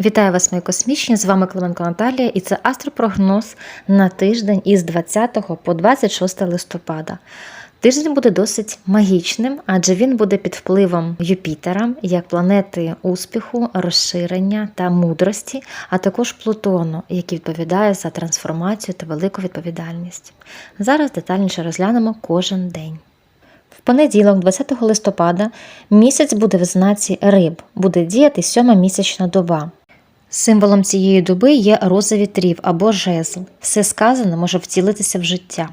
Вітаю вас, мої космічні! З вами Клименко Наталія, і це астропрогноз на тиждень із 20 по 26 листопада. Тиждень буде досить магічним, адже він буде під впливом Юпітера, як планети успіху, розширення та мудрості, а також Плутону, який відповідає за трансформацію та велику відповідальність. Зараз детальніше розглянемо кожен день. В понеділок, 20 листопада, місяць буде в знаці риб, буде діяти сьома місячна доба. Символом цієї доби є роза вітрів або жезл. Все сказане може втілитися в життя.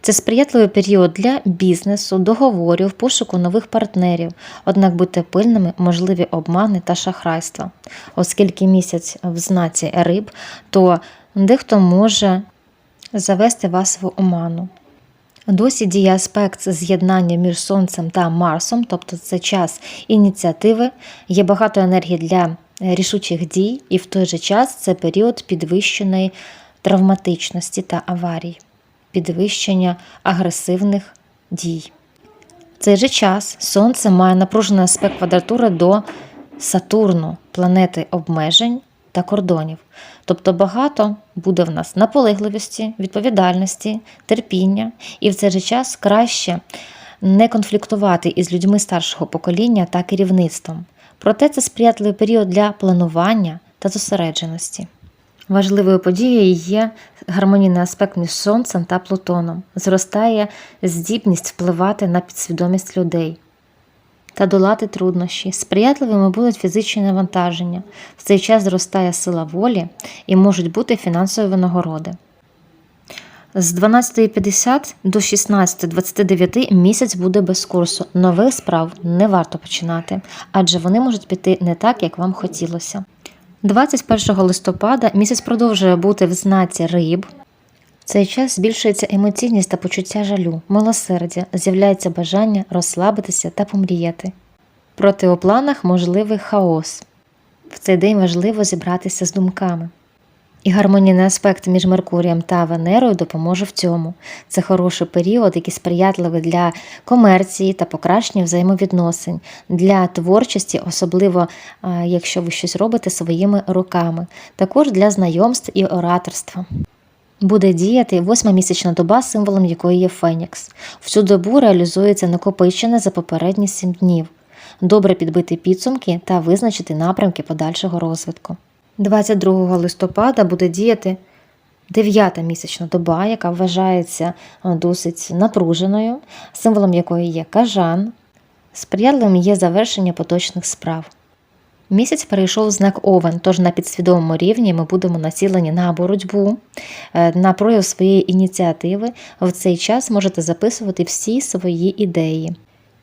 Це сприятливий період для бізнесу, договорів, пошуку нових партнерів, однак будьте пильними, можливі обмани та шахрайства. Оскільки місяць в знаці риб, то дехто може завести вас в оману. Досі діє аспект з'єднання між Сонцем та Марсом, тобто це час ініціативи, є багато енергії для рішучих дій, і в той же час це період підвищеної травматичності та аварій, підвищення агресивних дій. В цей же час Сонце має напружений аспект квадратури до Сатурну, планети обмежень та кордонів. Тобто багато буде в нас наполегливості, відповідальності, терпіння, і в цей же час краще не конфліктувати із людьми старшого покоління та керівництвом. Проте це сприятливий період для планування та зосередженості. Важливою подією є гармонійний аспект між Сонцем та Плутоном. Зростає здібність впливати на підсвідомість людей та долати труднощі. Сприятливими будуть фізичні навантаження. В цей час зростає сила волі і можуть бути фінансові винагороди. З 12.50 до 16.29 місяць буде без курсу. Нових справ не варто починати, адже вони можуть піти не так, як вам хотілося. 21 листопада місяць продовжує бути в знаці риб. В цей час збільшується емоційність та почуття жалю, милосердя, з'являється бажання розслабитися та помріяти. Проте у планах можливий хаос. В цей день важливо зібратися з думками. І гармонійний аспект між Меркурієм та Венерою допоможе в цьому. Це хороший період, який сприятливий для комерції та покращення взаємовідносин, для творчості, особливо якщо ви щось робите своїми руками, також для знайомств і ораторства. Буде діяти восьма місячна доба, символом якої є Фенікс. В цю добу реалізується накопичене за попередні сім днів. Добре підбити підсумки та визначити напрямки подальшого розвитку. 22 листопада буде діяти дев'ята місячна доба, яка вважається е, досить напруженою, символом якої є кажан. Сприятливим є завершення поточних справ. Місяць перейшов в знак Овен, тож на підсвідомому рівні ми будемо націлені на боротьбу, е, на прояв своєї ініціативи. В цей час можете записувати всі свої ідеї.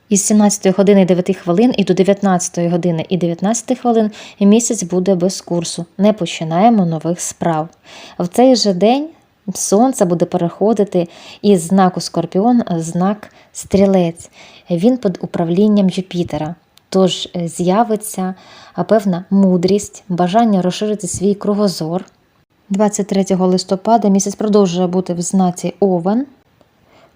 Із 17 години 9 хвилин і до 19 години і 19 хвилин місяць буде без курсу. Не починаємо нових справ. В цей же день сонце буде переходити із знаку Скорпіон знак Стрілець. Він під управлінням Юпітера. Тож з'явиться певна мудрість, бажання розширити свій кругозор. 23 листопада місяць продовжує бути в знаці Овен.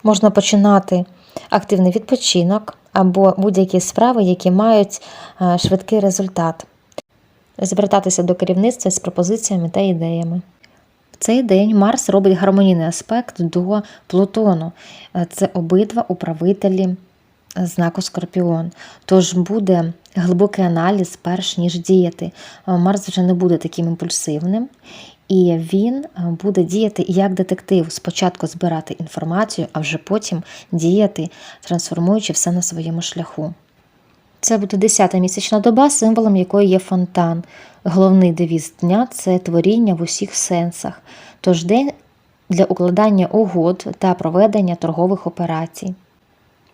Можна починати активний відпочинок або будь-які справи, які мають е, швидкий результат. Звертатися до керівництва з пропозиціями та ідеями. В цей день Марс робить гармонійний аспект до Плутону. Е, Це обидва управителі знаку Скорпіон. Тож буде глибокий аналіз, перш ніж діяти. Е, Марс вже не буде таким імпульсивним, і він е, буде діяти як детектив. Спочатку збирати інформацію, а вже потім діяти, трансформуючи все на своєму шляху. Це буде 10-та місячна доба, символом якої є фонтан. Головний девіз дня це творіння в усіх сенсах. Тож день для укладання угод та проведення торгових операцій.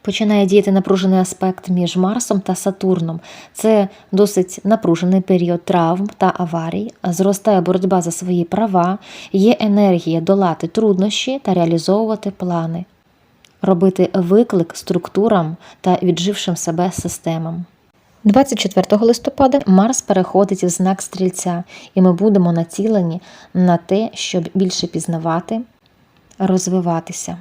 Починає діяти напружений аспект між Марсом та Сатурном. Це досить напружений період травм та аварій, зростає боротьба за свої права, є енергія долати труднощі та реалізовувати плани, робити виклик структурам та віджившим себе системам. 24 листопада Марс переходить в знак стрільця, і ми будемо націлені на те, щоб більше пізнавати, розвиватися.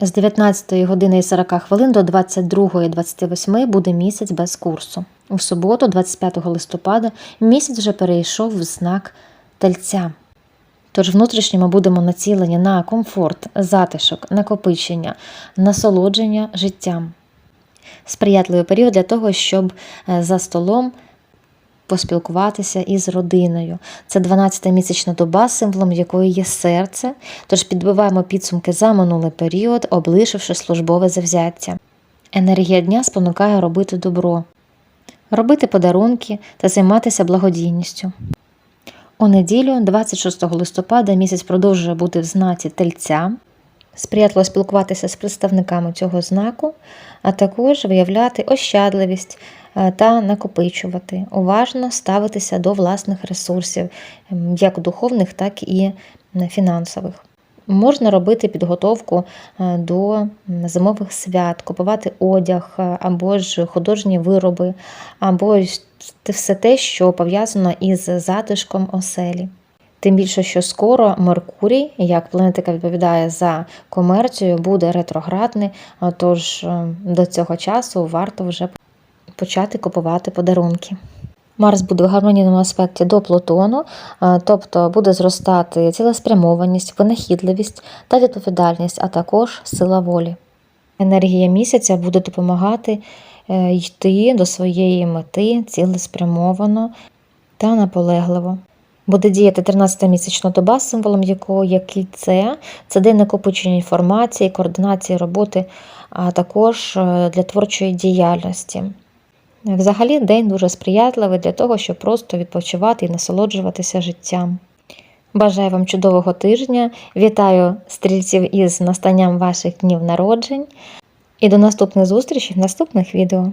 З 19 години і 40 хвилин до 22.28 буде місяць без курсу. У суботу, 25 листопада, місяць вже перейшов в знак тельця. Тож внутрішньо ми будемо націлені на комфорт, затишок, накопичення, насолодження життям. Сприятливий період для того, щоб е, за столом поспілкуватися із родиною. Це 12-та місячна доба, символом якої є серце. Тож підбиваємо підсумки за минулий період, облишивши службове завзяття. Енергія дня спонукає робити добро, робити подарунки та займатися благодійністю. У неділю, 26 листопада, місяць продовжує бути в знаці тельця. Сприятливо спілкуватися з представниками цього знаку, а також виявляти ощадливість е, та накопичувати, уважно ставитися до власних ресурсів, як духовних, так і фінансових. Можна робити підготовку е, до зимових свят, купувати одяг е, або ж художні вироби, або все те, що пов'язано із затишком оселі. Тим більше, що скоро Меркурій, як планета, яка відповідає за комерцію, буде ретроградний, тож е, до цього часу варто вже почати купувати подарунки. Марс буде в гармонійному аспекті до Плутону, е, тобто буде зростати цілеспрямованість, винахідливість та відповідальність, а також сила волі. Енергія місяця буде допомагати е, йти до своєї мети цілеспрямовано та наполегливо. Буде діяти 13-та місячна доба, символом якого є кільце. Це день накопичення інформації, координації роботи, а також е, для творчої діяльності. Взагалі, день дуже сприятливий для того, щоб просто відпочивати і насолоджуватися життям. Бажаю вам чудового тижня. Вітаю стрільців із настанням ваших днів народжень. І до наступних зустрічей в наступних відео.